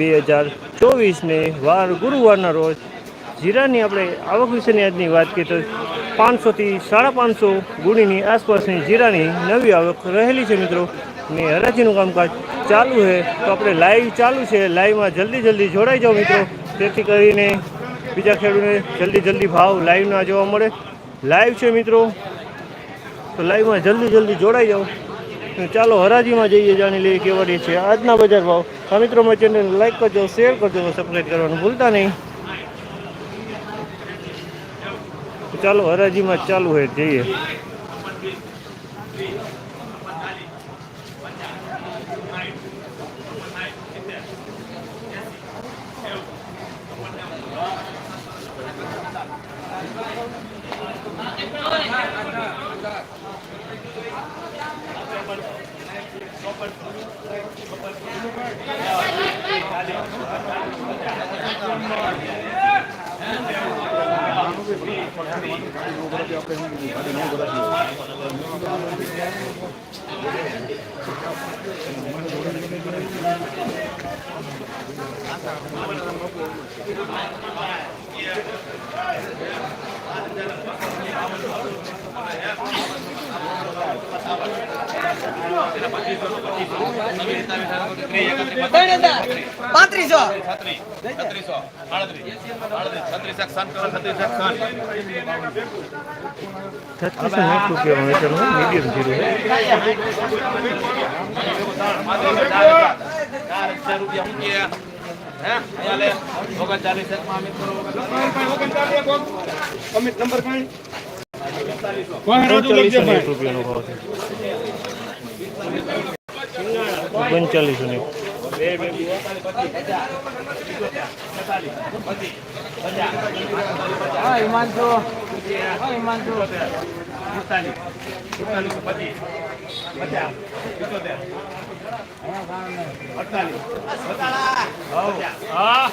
બે હજાર ચોવીસને વાર ગુરુવારના રોજ જીરાની આપણે આવક વિશેની આજની વાત કરીએ તો પાંચસોથી સાડા પાંચસો ગુણીની આસપાસની જીરાની નવી આવક રહેલી છે મિત્રો. ને હરાજીનું કામકાજ ચાલુ છે. તો આપણે લાઈવ ચાલુ છે. લાઈવમાં જલ્દી જલ્દી જોડાઈ જાઓ મિત્રો. તેથી કરીને બીજા ખેડૂતને જલ્દી જલ્દી ભાવ લાઈવના જોવા મળે. લાઈવ છે મિત્રો. તો લાઈવમાં જલ્દી જલ્દી જોડાઈ જાઓ. ચાલો હરાજીમાં જઈએ, જાણી લઈએ કેવા રહે છે. આજના બજાર ભાવ. આ મિત્રો મારી ચેનલ લાઈક કરજો શેર કરજો સબસ્ક્રાઈબ કરવાનું ભૂલતા નહીં. ચાલો હરાજીમાં ચાલુ હોય, જઈએ. પાંત્રીસો છત્રીસો આડત્રીસ છત્રીસ છત્રીસ રૂપિયામાં વેચાણ હોય મીડિયમ જીરું રૂપિયા ઓગણચાલીસ રૂપિયાનો ભાવ છે ઓગણચાલીસો ને અડતાલીસ. હા.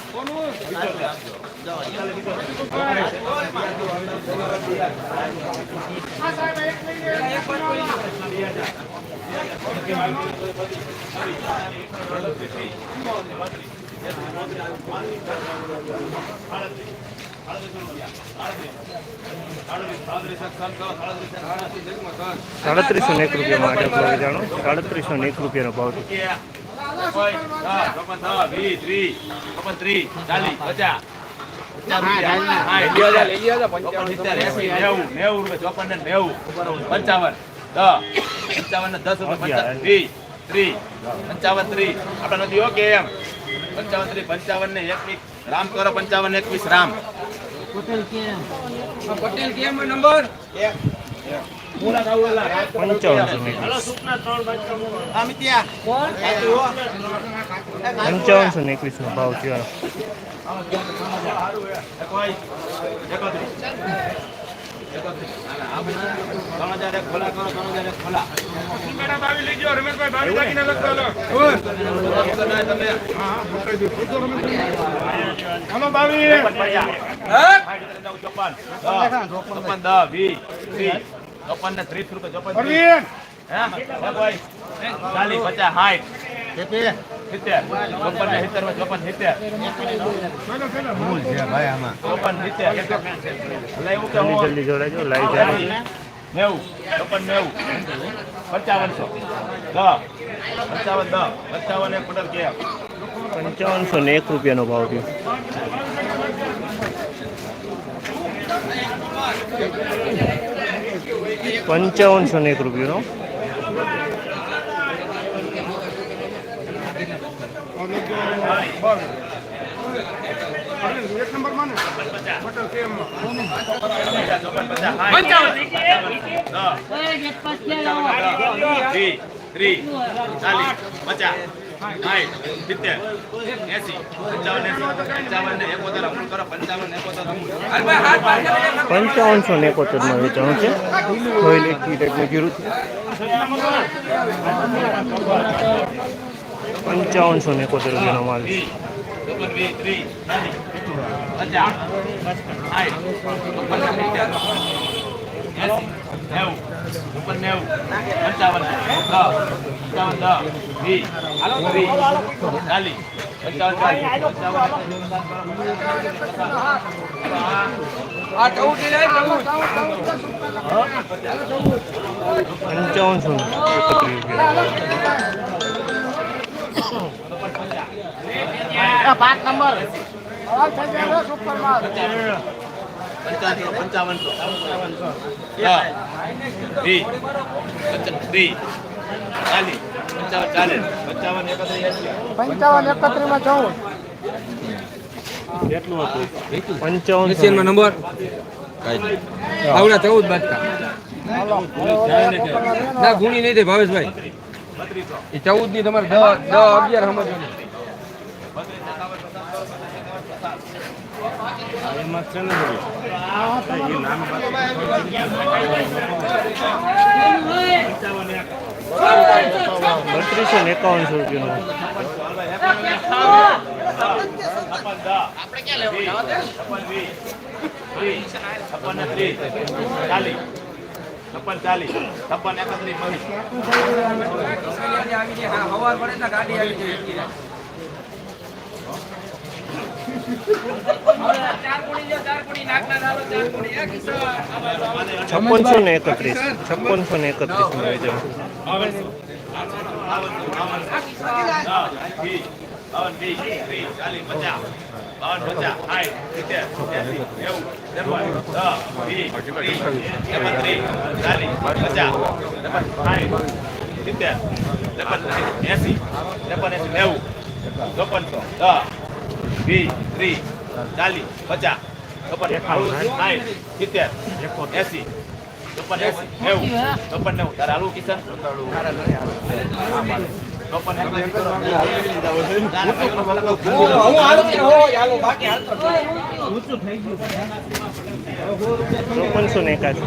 સાડત્રીસો ને આટલો ભાવ વેચાણો સાડત્રીસો ને એક રૂપિયાનો ભાવ છે. પંચાવન પંચાવન ને દસ રૂપિયા ત્રીસ ત્રીસ પંચાવન ત્રીસ આપડે નથી ઓકે એમ? પંચાવન ત્રીસ પંચાવન ને એકવીસ રામ કરો પંચાવન એકવીસ રામ પટેલ કેમ પટેલ કેમ નંબર પંચાવનસો ને એકવીસ નો ભાવ થયો ચોપન દસ વીસ ચોપન ને ત્રીસ રૂપિયા ચોપન ચાલીસ પચાસ સાઠ. સિત્તેર. ચોપન ને સિત્તેર ચોપન સિત્તેર. સિત્તેર એટલે એવું કે જલ્દી જલ્દી જોડાજો લાઈવ ચાલુ. નેવું ચોપન નેવું. પંચાવનસો. દસ પંચાવન દસ પંચાવન એક પટેલ કે પંચાવનસો ને એક રૂપિયાનો ભાવ છે પંચાવનસો ને એક રૂપિયાનો પચાસ. સાઠ સિત્તેર એસી પંચાવન પંચાવન એકોતેર અમૂલ કરો પંચાવન એકોતેર અમૂલ પંચાવનસો ને એકોતેરમાં વેચાણું છે. ઓઇલ એક ટાઈપનું જીરું છે પંચાવનસો ને એકોતેર રૂપિયાનો માલ છે. ચોપન વીસ ત્રીસ ચાલીસ પચાસ સાઠ ચોપન ને સિત્તેર એસી નેવું ચોપન પંચાવન. પંચાવન દસ વીસ ત્રીસ ચાલીસ પંચાવન ચાલીસ આ ચૌદની પંચાવનસો ને એકત્રીસ રૂપિયા પંચાવન. પંચાવનસો. પંચા- પંચાવન એકત્રીસ પંચાવન એકત્રીસમાં ચૌદ. કેટલું હતું? પંચાવન એશિયનમાં નંબર. આવડા ચૌદ બાજકા ના ગુણી નહીં દે ભાવેશભાઈ. એ ચૌદની તમારે દસ દસ અગિયાર સમજવાની. બત્રીસો ને એકાવનસો રૂપિયાનું. છપ્પન ત્રીસ ચાલીસ છપ્પન ચાલીસ છપ્પન એકત્રીસ મળી હવાર પડે ને ગાડી આવી જાય છપ્પનસો ને એકત્રીસ. છપ્પનસો ને એકત્રીસ જાવ. ત્રેપન સાઠ સિત્તેર ત્રેપન એંસી ત્રેપન એંસી નેવું ચોપનસો દસ વીસ ત્રીસ ચાલીસ પચાસ છપ્પન સાઠ સિત્તેર એસી છપ્પન એસી નેવું છપ્પન નેવું. તારે હાલુ કિશન? ચોપનસો ને એકાદ